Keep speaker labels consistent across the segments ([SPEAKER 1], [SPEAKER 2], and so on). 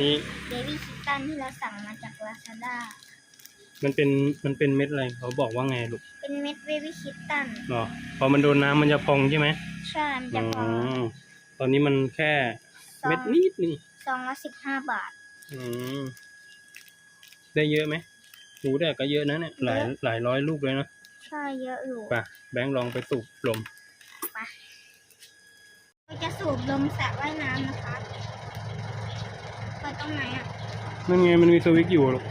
[SPEAKER 1] นี่
[SPEAKER 2] อันนี้
[SPEAKER 1] เบบี้คิตตันที่เราสั่งมาจากลาซาด้า
[SPEAKER 2] มันเป็นมันเป็นเม็ดอะไรเขาบอกว่าไงลูก
[SPEAKER 1] เป็นเม็ดเบบี้คิตตัน
[SPEAKER 2] หรอพอมันโดนน้ำมันจะพองใช่ไหม
[SPEAKER 1] ใช่มัน
[SPEAKER 2] อ๋
[SPEAKER 1] จะ
[SPEAKER 2] อ
[SPEAKER 1] พอ
[SPEAKER 2] ตอนนี้มันแค่เม็ดนิดนึง
[SPEAKER 1] ซองละสิบห้าบาท
[SPEAKER 2] อืมได้เยอะไหมหูแต่ก็เยอะนะเนี่ยหลาย
[SPEAKER 1] เยอะ
[SPEAKER 2] หลายร้อยลูกเลยนะ
[SPEAKER 1] ใช่เยอะอยู่
[SPEAKER 2] ไป่ะแบงค์ลองไปสูบลม
[SPEAKER 1] เราจะสูบลมสระว่ายน้ำนะคะ เปิดตรงไหนอะ
[SPEAKER 2] นั่นไงมันมีสวิตช์อยู่ลูก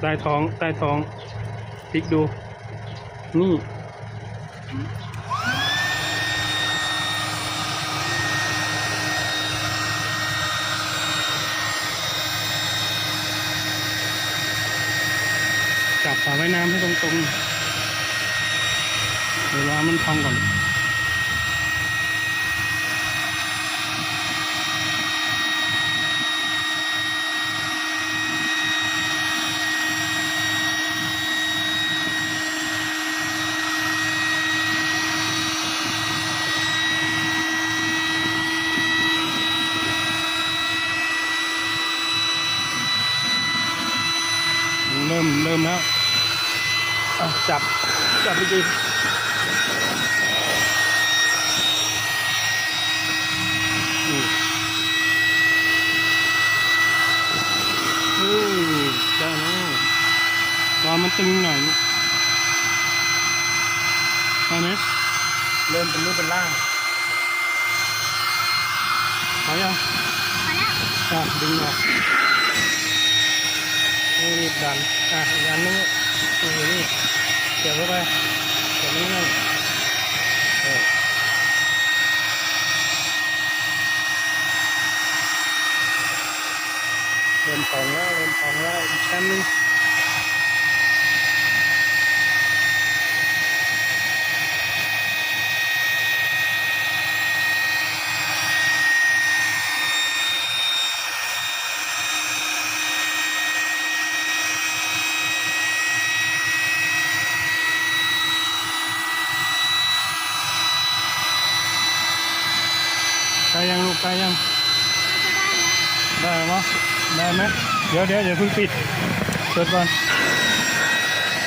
[SPEAKER 2] ใต้ท้องใต้ท้องพลิกดู นี่ จับฝาไว้น้ำให้ตรงๆ เดี๋ยวรอมันพองก่อน เริ่มเริ่มแล้วอะจับ จับไป ดีนี่อือได้แล้วรอมันตึงหน่อยลูกได้ไหมเริ่มเป็นรูปเป็นร่างเอายัง
[SPEAKER 1] มาแล้ว
[SPEAKER 2] อะดึงออกนี่รีบดันอะอีกอันนึงนี่นี่เกี่ยวเข้าไปเกี่ยวนี่ไงเออเริ่มพองแล้วเริ่มพองแล้ว อีกชั้นหนึงได้ยังลูกได้ยัง
[SPEAKER 1] น่าจะได้แล้ว
[SPEAKER 2] ได้ไหมได้ไหมเดี๋ยวเดี๋ยวเดี๋ยวเพิ่งปิดเปิดก่อน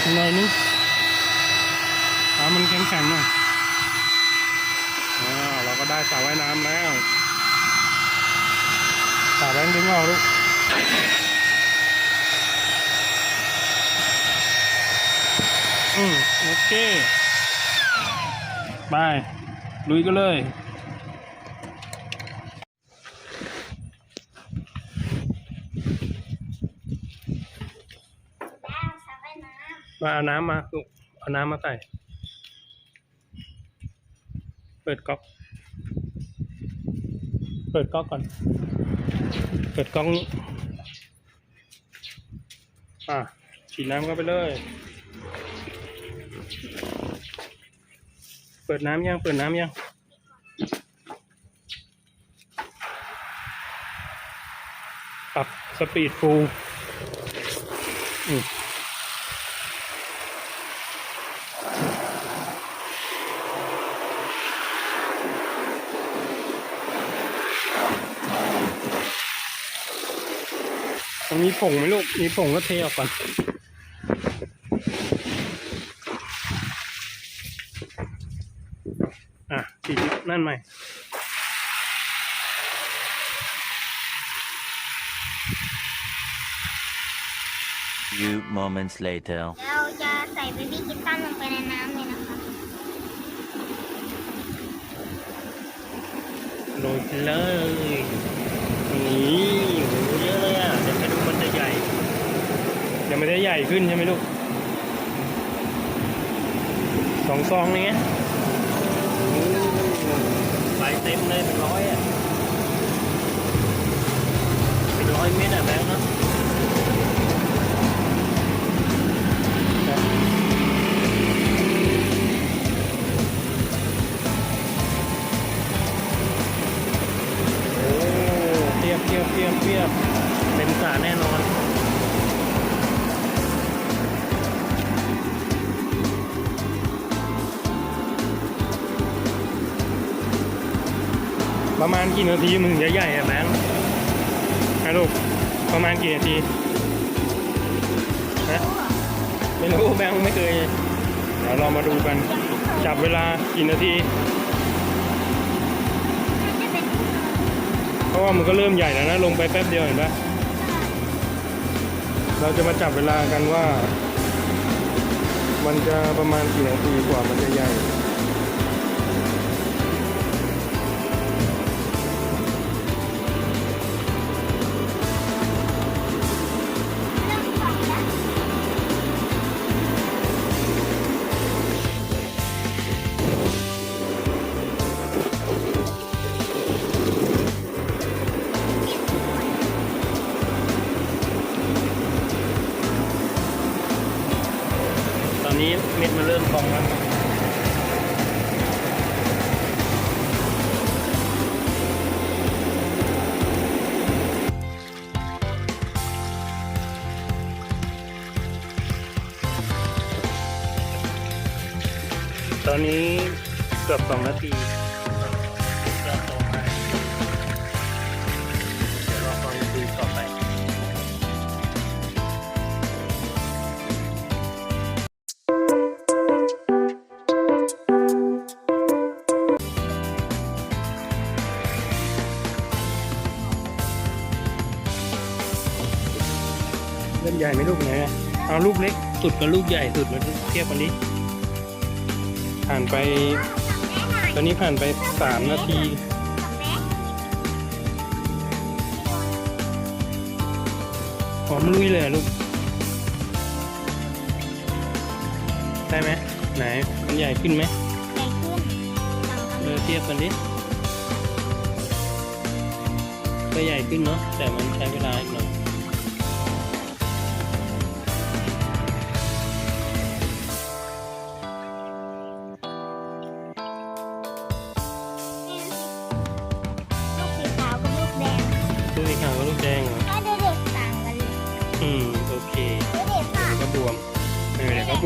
[SPEAKER 2] อีกหน่อยนึงเอามันแข็งแข็งๆหน่อยอ่าเราก็ได้สระว่ายน้ำแล้วสระแบงค์ดึงออกลูกอืมโอเค ไป ลุยกันเลย
[SPEAKER 1] แล้วสระว่ายน้
[SPEAKER 2] มาเอาน้ำมาลูกเอาน้ำมาใส่ เปิดก๊อก เปิดก๊อกก่อน เปิดก๊อกนี้ อะฉีดน้ำเข้าไปเลย เปิดน้ำยัง เปิดน้ำยังปรับสปีดฟูลอืม ตรงนี้ ผงไหมลูก มีผงก็เทออกก่อน อะฉีดนั่นใหม่
[SPEAKER 3] Few moments later. ำ
[SPEAKER 1] เราจะใส่เบบี้คิตตันลงไปในน้ำเลยนะคะ
[SPEAKER 2] โรยไปเลย นี่โหเยอะเลยอะ เดี๋ยวไปดูมันจะใหญ่ เดี๋ยวมันจะใหญ่ขึ้นใช่ไหมลูกสองซองนี้ไปเต็มเลยเป็นร้อยอะเป็นร้อยเม็ดอะแบงค์เนอะโอ้เทียบเทียบเทียบเทียบ ประมาณกี่นาทีมันถึงจะใหญ่อะแบงค์ฮะลูกประมาณกี่นาทีฮะไม่รู้แบงค์ไม่เคยเดี๋ยวเรามาดูกัน จับเวลากี่นาที
[SPEAKER 1] เพ
[SPEAKER 2] ราะว่ามันก็เริ่มใหญ่แล้วนะ ลงไปแป๊บเดียวเห็นปะเราจะมาจับเวลากันว่า มันจะประมาณกี่นาทีกว่ามันจะใหญ่ ตอนนี้เกือบสองนาทีเริ่มโตมาเดี๋ยวเราฟังดูต่อไป เริ่มใหญ่ไหมลูกไหนอะเอาลูกเล็กสุดกับลูกใหญ่สุดมาเทียบกันดิ ผ่านไป ตอนนี้ผ่านไปสามนาทีหอมลุยเลยลูก ได้ไหมไหน มันใหญ่ขึ้นไหม
[SPEAKER 1] ใหญ่ขึ้น
[SPEAKER 2] เออเทียบกันดิก็ใหญ่ขึ้นเนาะแต่มันใช้เวลาอีกหน่อย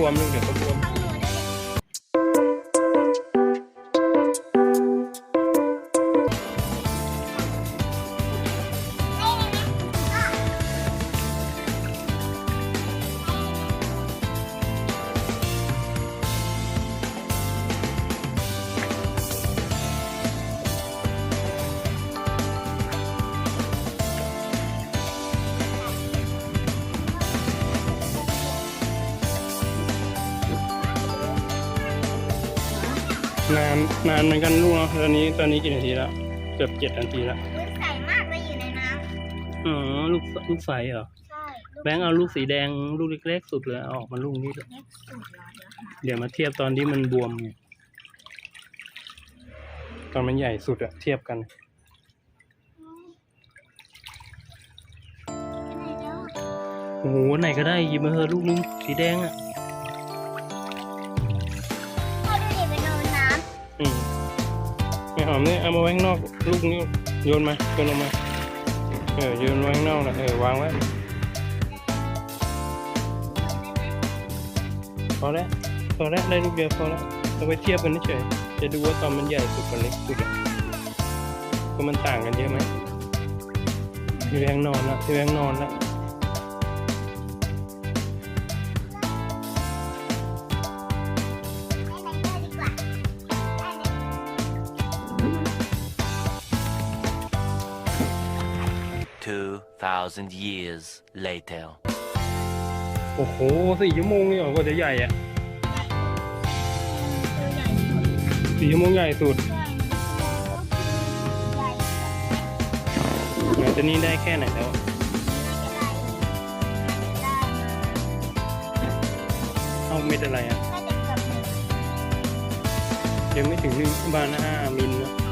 [SPEAKER 2] เออเนานนานเหมือนกันลูกเนาะตอนนี้ตอนนี้กี่นาทีแล้วเกือบเจ็ดนาทีแล้ว
[SPEAKER 1] มันใสมากเลยอยู่ในน้
[SPEAKER 2] อ๋อลูกลูกใสเหรอำ
[SPEAKER 1] ใช่
[SPEAKER 2] แบงค์เอาลูกสีแดงลูกเล็กๆสุดเลยเอาออกมาลูกนี้ด้วย
[SPEAKER 1] เล็กสุดเหรอเดี๋ยวหา
[SPEAKER 2] เดี๋ยวมาเทียบตอนที่มันบวมไงตอนมันใหญ่สุดอะเทียบกัน
[SPEAKER 1] ไปไหนแล้วอะ
[SPEAKER 2] โอ้โหไหนก็ได้หยิบมาเถอะลูกนึงสีแดงอะ หอมเนี่ยเอามาไว้ข้างนอกลูกนี้โยนมาโยนลงมาเออโยนไว้ข้างนอกนะเออวางไว้พอแล้วพอแล้วได้ลูกเดียวพอแล้วเราไปเทียบกันเฉยจะดูว่าตอนมันใหญ่สุดกับเล็กสุดอะว่ามันต่างกันเยอะไหมพี่แบงนอนละพี่แบงนอนละ
[SPEAKER 3] 2,000 years later.
[SPEAKER 2] โอ้โหสี่ชั่วโมงเลยเหรอกว่าจะใหญ่อะ
[SPEAKER 1] ตัวใหญ่สุด
[SPEAKER 2] สี่ชั่วโมงใหญ่สุด
[SPEAKER 1] ใช่ใหญ่สุด
[SPEAKER 2] ไหนจะนี่ได้แค่ไหนแล้ว เอาเม็ดอะไรอะยังไม่ถึงหนึ่งบานห้ามิลนะ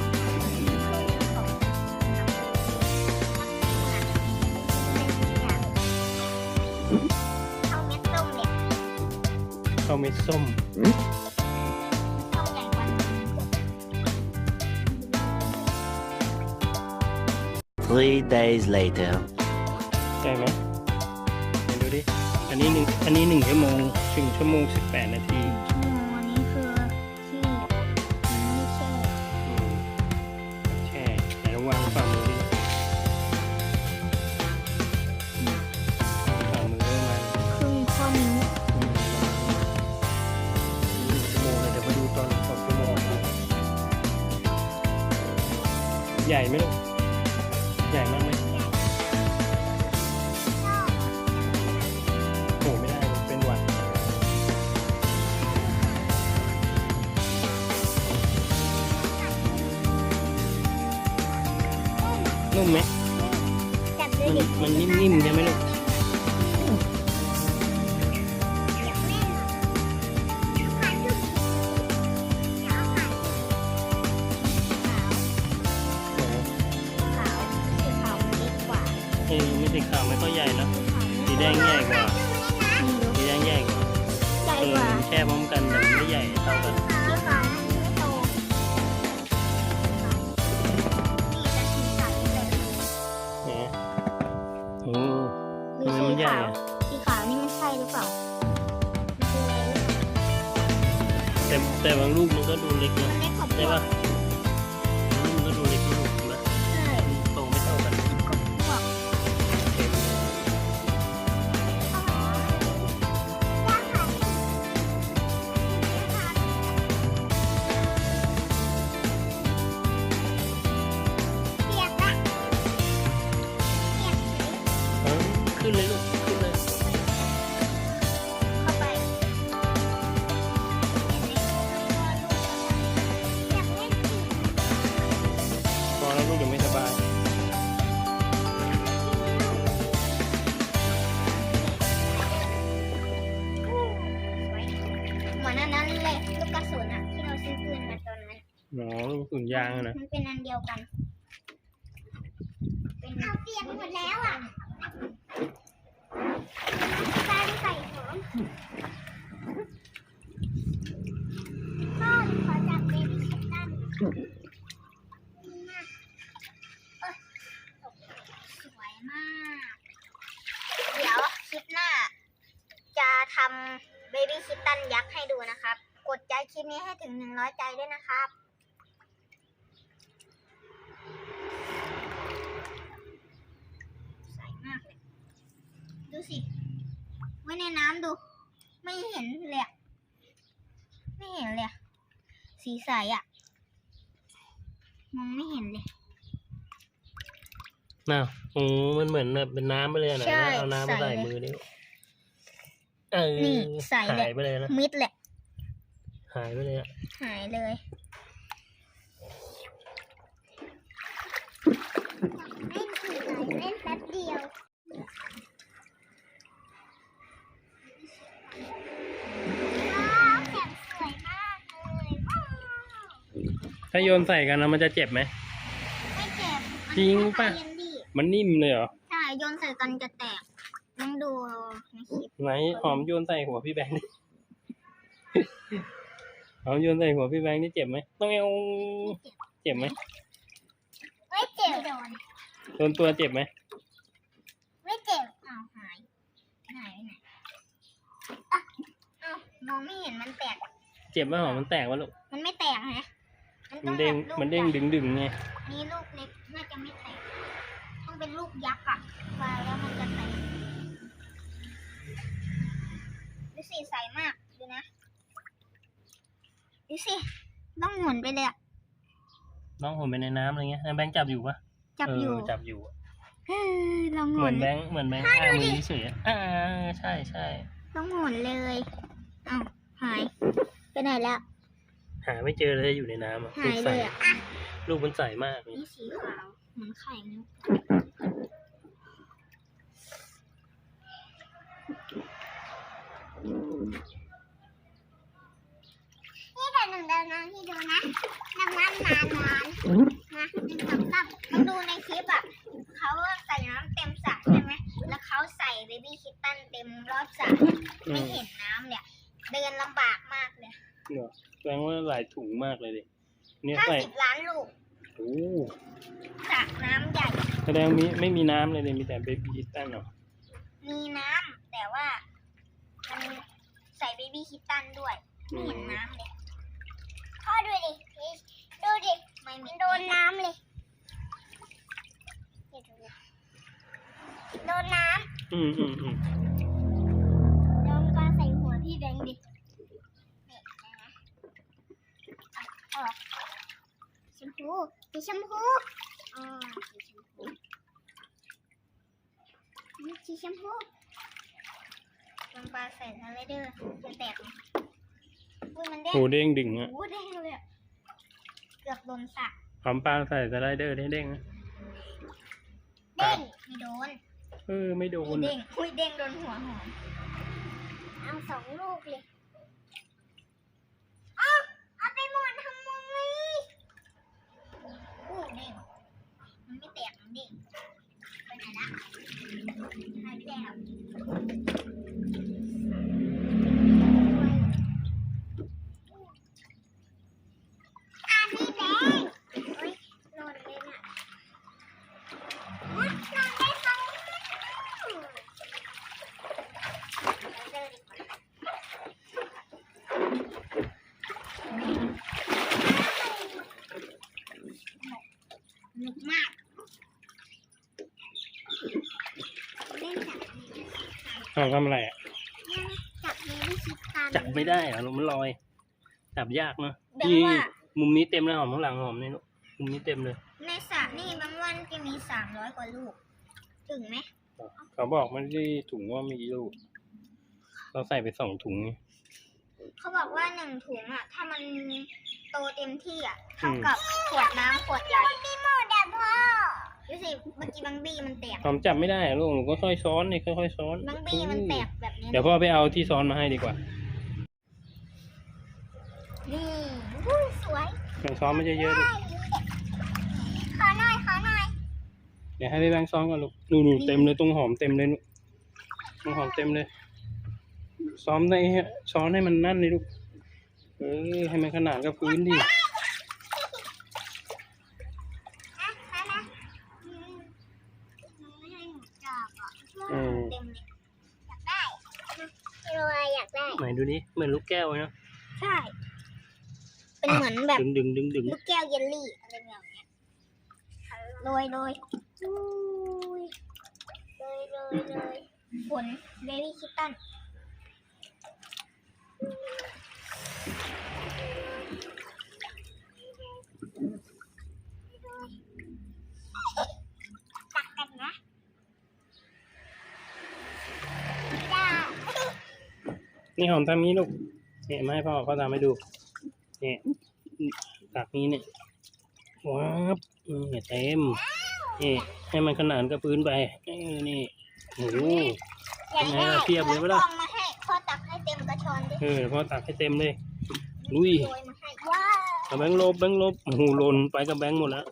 [SPEAKER 1] เข้า
[SPEAKER 2] เม็ดส้ม
[SPEAKER 1] ส้มใหญ่กว่า
[SPEAKER 3] Three days later.
[SPEAKER 2] ใช่ไหมเห็นดูดิ อันนี้หนึ่งอันนี้หนึ่งชั่วโมงถึงชั่วโมงสิบแปดนาที
[SPEAKER 1] ให
[SPEAKER 2] ญ่ไหมลูก กว่า
[SPEAKER 1] เออ
[SPEAKER 2] ไม่สีขาวไม่ค่อยใหญ่นะสีแดงใหญ่กว่าสีแดงใหญ่กว่า
[SPEAKER 1] ใหญ่
[SPEAKER 2] เออก
[SPEAKER 1] ว่า
[SPEAKER 2] มันแช่พร้อมกันแต่มันไม่ใหญ่เท่ากัน
[SPEAKER 1] สีขาวมันไม่โตนี่จะสีขาวเลย
[SPEAKER 2] เนี่ยโอ้
[SPEAKER 1] หรือ
[SPEAKER 2] ทำไม
[SPEAKER 1] สี
[SPEAKER 2] มันใหญ่
[SPEAKER 1] ขาว
[SPEAKER 2] อะ
[SPEAKER 1] สีขาวนี่มันใช่หรือเปล่ามันคืออะไรหรือเปล่า
[SPEAKER 2] แต่แต่บางลูกมันก็ดูเล็กนะ
[SPEAKER 1] มันเล็กกว่าพ
[SPEAKER 2] ใช่
[SPEAKER 1] วกป่ะา
[SPEAKER 2] งอะนะ
[SPEAKER 1] มันเป็นอันเดียวกัน เป็นเอาเปียกหมดแล้วอะการใส่หอมพ่อขอจับเบบี้คิตตันนี่นสวยมาก เดี๋ยวคลิปหน้า จะทำเบบี้คิตตันยักษ์ให้ดูนะครับ กดใจคลิปนี้ให้ถึง 100 ใจด้วยนะครับ ใสมากเลย ดูสิ ไว้ในน้ำดู ไม่เห็นเลยอะไม่เห็นเลยอะสีใสอะมองไม่เห็นเลย
[SPEAKER 2] น่ะโอ้มันเหมือนแบบเป็นน้ำไปเลยอะนะ
[SPEAKER 1] ใช่
[SPEAKER 2] เอาน้ำมา
[SPEAKER 1] ใส่
[SPEAKER 2] ใส่
[SPEAKER 1] เลย
[SPEAKER 2] มือนี่เออ
[SPEAKER 1] นี่ใส่เลย
[SPEAKER 2] หายไปเลยนะ
[SPEAKER 1] มิดแหละ
[SPEAKER 2] หายไปเลยอะ
[SPEAKER 1] หายเลย เล่นสีเล่นแป๊บเดียว ว้าวแข็งสวยมากเลยว้าว
[SPEAKER 2] ถ้าโยนใส่กันนะมันจะเจ็บไหม
[SPEAKER 1] ไม่เจ็บ
[SPEAKER 2] จริงปะ
[SPEAKER 1] มันแค่เย็นดี
[SPEAKER 2] มันนิ่มเลยเหรอ
[SPEAKER 1] ใช่โยนใส่กันจะแตกลองดูในคลิป
[SPEAKER 2] ไหนหอมโยนใส่หัวพี่แบงค์ดิ หอมโยนใส่หัวพี่แบงค์นี่เจ็บไหมต้องเอาเจ็บไหม
[SPEAKER 1] ไม่เจ็บโดน
[SPEAKER 2] โดนตัวเจ็บไหม
[SPEAKER 1] ไม่เจ็บอ้าวหายหายไปไหนอะอ้าวมองไม่เห็นมันแตก
[SPEAKER 2] เจ็บไหมหอมมันแตกวะลูก
[SPEAKER 1] มันไม่แตกนะ มัน
[SPEAKER 2] มั
[SPEAKER 1] ต้อนง
[SPEAKER 2] เด้ง
[SPEAKER 1] แบบลูก
[SPEAKER 2] มันเด้ง
[SPEAKER 1] ใหญ่
[SPEAKER 2] ดึงดึงๆไง
[SPEAKER 1] อันนี้ลูกเล็กน่าจะไม่แตกต้องเป็นลูกยักษ์อะวางแล้วมันจะแตกดูสิใสมากดูนะดูสิต้องหมุนไปเลยอะ
[SPEAKER 2] น้องผมไปในน้ำอะไรเงี้ยแบงค์จับอยู่ปะ
[SPEAKER 1] จับอยู่
[SPEAKER 2] เจับอยู่อะ
[SPEAKER 1] เฮ้ยลองห
[SPEAKER 2] เห
[SPEAKER 1] มุ
[SPEAKER 2] มือนนแบงค์เหมือนแบงค์อ้ามือเฉยๆอะอ่าใช่ใช่
[SPEAKER 1] ต้องหมุนเลยอ้าวหายไปไหนแล้ว
[SPEAKER 2] หาไม่เจอเลยอยู่ในน้ำอะ
[SPEAKER 1] หาย
[SPEAKER 2] ลูก
[SPEAKER 1] เล
[SPEAKER 2] ใส
[SPEAKER 1] ยอะอะ
[SPEAKER 2] ลูกมันใสมากเลย
[SPEAKER 1] นี่สีขาวเหมือนไข่มุกนี่แต่หนึ่งเดินน้ำที่ดูนะน้ำน้ำนานนานนะหนึ่งสองสามมาดูในคลิปอะเขาใส่น้ำเต็มสระใช่ไหมแล้วเขาใส่เบบี้คิตตันเต็มรอบสระเนี่ย
[SPEAKER 2] อื
[SPEAKER 1] ไม่
[SPEAKER 2] ม
[SPEAKER 1] เห็นน้ำเนี่ย เดินลำบากมากเลย
[SPEAKER 2] เนอะแสดงว่าหลายถุงมากเลยดิเนี่ย
[SPEAKER 1] ห้า
[SPEAKER 2] ใส่
[SPEAKER 1] สิบล้านลูก
[SPEAKER 2] โอ้
[SPEAKER 1] สระน้ำใหญ่
[SPEAKER 2] แสดงมีไม่มีน้ำเลยเลยมีแต่เบบี้ตั้นเหรอ
[SPEAKER 1] มีน้ำแต่ว่ามันใส่เบบี้คิตตันด้วยไม่เห็นน้ำเลยพ่อดูดิดูดิไม่มีโดนน้ำเลยนี่ดูนะโดนน้
[SPEAKER 2] อืมอืมอืมำ
[SPEAKER 1] โดนปลาใส่หัวพี่แบงค์ดินี่นะ อะออกชมพูสีชมพูชอ๋อสีชมพูลงปลาใส่ทะเลเดอร์จะแตกไหมอุ้ยมันเด้ง
[SPEAKER 2] โหเด้งดึงอะ
[SPEAKER 1] โอ้เด้งเลยอะเกือบโดนสระ
[SPEAKER 2] หอมปลาใส่สไลเดอร์ได้เด้งนะ
[SPEAKER 1] เด้งไม่โดน
[SPEAKER 2] เออไม่โดน
[SPEAKER 1] ไม่
[SPEAKER 2] อะ
[SPEAKER 1] เด้งอุ้ยเด้งโดนหัวหอมเอาสองลูกเลยเอาเอาไปหมดทำไม อู้เด้งมันไม่แตกมันเด้งไปไหนละหายไปแล้วอันนี้แดงโอ้ยหล่นเลยน่ะอุ๊ยหล่นได้สองลูก หนุกมาก เล่นจับนี้
[SPEAKER 2] เอาทำอะไรอะ
[SPEAKER 1] จับนี้ไม่คิดตัน
[SPEAKER 2] จับไม่ได้อะมันลอย จับยากเนอะ
[SPEAKER 1] แต่
[SPEAKER 2] นี่
[SPEAKER 1] ว่า
[SPEAKER 2] มุมนี้เต็มเลยหอมข้างหลังหอมนี่ลูกมุมนี้เต็มเลย
[SPEAKER 1] ในสระนี่บางวันจะมีสามร้อยกว่าลูก ถึงไหม
[SPEAKER 2] เขาบอกมันที่ถุงว่ามีกี่ลูก เราใส่ไปสองถุงไง
[SPEAKER 1] เขาบอกว่าหนึ่งถุงอะ ถ้ามันโตเต็มที่อะเท่ากับขวดน้ำขวดใหญ่มีหมดอะพ่อ ดูสิเมื่อกี้บางบี้มันแตก
[SPEAKER 2] หอมจับไม่ได้อะลูกหนูก็ค่อยซ้อนนี่ค่อยๆซ้อน
[SPEAKER 1] บางบี้มันแตกแบบนี้
[SPEAKER 2] เดี๋ยวพ่อไปเอาที่ซ้อนมาให้ดีกว่า
[SPEAKER 1] นี่อุ้ยสวย
[SPEAKER 2] แบ่งซ้อนไม่เยอะๆลูก
[SPEAKER 1] ขอหน่อยขอหน่อย
[SPEAKER 2] เดี๋ยวให้ไปแบ่งซ้อนก่อนลูกหนูหนูเต็มเลยตรงหอมเต็มเลยลูกตรงหอมเต็มเลย ซ้อมได้ฮะช้อนให้มันนั่นเลยลูกเออให้มันขนาดกับพื้นดิ
[SPEAKER 1] นะนะนะอืมไม่ให้หนูจับอะ
[SPEAKER 2] อืม
[SPEAKER 1] เต็มเลยอยากได้พี่โรยอยากได้
[SPEAKER 2] ไห นดูดิเหมือนลูกแก้วเลยนะ
[SPEAKER 1] ใช่ เป็นเหมือนแบบ
[SPEAKER 2] ดึงดึงดึงดึง
[SPEAKER 1] ลูกแก้วเยลลี่อะไรแบบเนี้ยโรยโรยอุ้ยโรยโรยโรยผลเบบี้คิตตันตักกันนะได้
[SPEAKER 2] นี่หอมทำนี้ลูกเนี่ยมาให้พ่อพ่อทำให้ดู เนี่ยตักนี้เนี่ยว้าบนี่เต็มนี่ให้มันขนานกับพื้นไปเออนี่โอ้โห
[SPEAKER 1] อยากได้
[SPEAKER 2] ทำไมล่ะเทียบเลยปะล่ะ
[SPEAKER 1] อามาให้พ่อตักให้เต็มกระชอนดิ
[SPEAKER 2] เออพ่อตักให้เต็มเลยลุย
[SPEAKER 1] โรยมาให้ว้าว
[SPEAKER 2] เอาแบงค์ลบแบงค์ลบโอ้โหหล่นไปกับแบงค์หมดแล้ว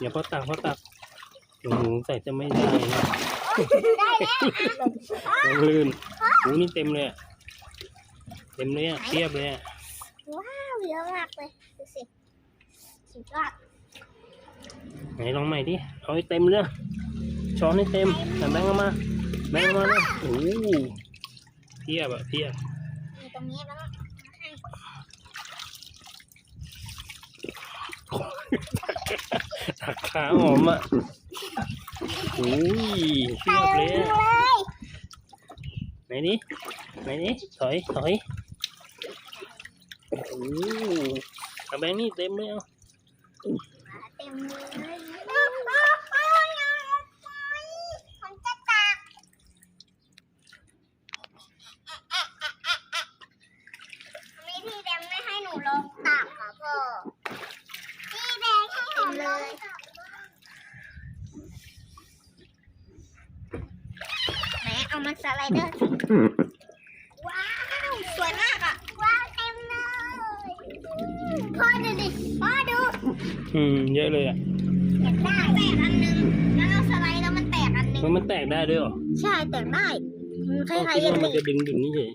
[SPEAKER 2] อย่าพ่อตักพ่อตักโอ้โหใส่จะไม่ได้นะ
[SPEAKER 1] ได้แล้ว
[SPEAKER 2] แบงค์ลื่นโอ้โหนี่เต็มเลยอะเต็มเลยอะเทียบเลยอะ
[SPEAKER 1] ว้าวเยอะมากเลยดูสิสุดยอด
[SPEAKER 2] ไหนลองใหม่ดิเอาให้เต็มเลยช้อนให้เต็มแต่แบงค์เอามาแบงค์เอามาเลยโอ้โหเทียบอะเทียบ
[SPEAKER 1] มีตรงนี้แล้วให้
[SPEAKER 2] ตักขาหอมอะโอ้ยเทียบเลยไหนนี่ไหนดิถอยถอยโอ้โหกระแบงนี่เต็มเลยเอา
[SPEAKER 1] เต็มเลยอ้าวอ้าวอ้าวอย่าเอาไปผมจะตักทำไมพี่แบงค์ไม่ให้หนูลองตักอะพ่อพี่แบงค์ให้หนูลองตักไหนเอามาสไลเดอร์สิ ว้าว สวยมากอะ ว้าวเต็มเลย พ่อดูดิพ่อดู
[SPEAKER 2] อืมเยอะเลยอะ
[SPEAKER 1] อยากได้แตกอันนึงแล้วเอาสไลด์แล้วมันแตกอันนึง
[SPEAKER 2] มันมันแตกได้ด้วยเหรอ
[SPEAKER 1] ใช่แตกได้มันค
[SPEAKER 2] ก็
[SPEAKER 1] ล้ายๆ
[SPEAKER 2] คิด
[SPEAKER 1] เยล
[SPEAKER 2] ว่ามัน
[SPEAKER 1] ลี่
[SPEAKER 2] จะดึงดึงนี่เฉย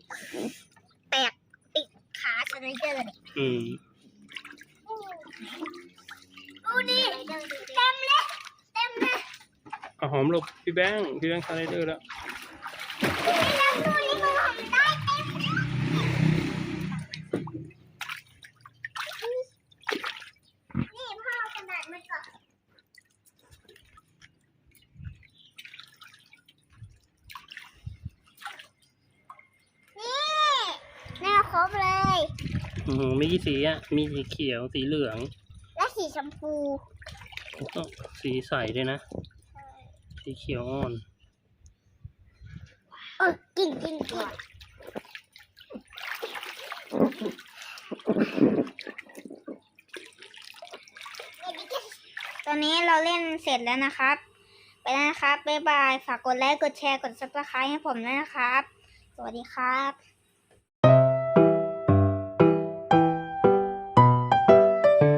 [SPEAKER 1] แตกติดขาสไลเดอร์เนี่ย
[SPEAKER 2] อืม
[SPEAKER 1] ดูดิเต็มเลยเต็มเลย
[SPEAKER 2] เอาหอมหลบพี่แบงค์พี่แบงค์สไลเดอร์แล้ว
[SPEAKER 1] พี่แบงค์ดูนี่มันทำได้เต็มเลยนี่พ่อเอากระดาษมาก่อนนี่แน่ ครบเลย
[SPEAKER 2] อืมมีกี่สีอะ มีสีเขียว สีเหลือง
[SPEAKER 1] และสีชมพู
[SPEAKER 2] แล้วก็สีใสด้วยนะ สีเขียวอ่อน
[SPEAKER 1] เออกินกินกินตอนนี้เราเล่นเสร็จแล้วนะครับ ไปแล้วนะครับ บ๊ายบาย ฝากกดไลค์ กดแชร์ กด subscribe ให้ผมด้วยนะครับ สวัสดีครับ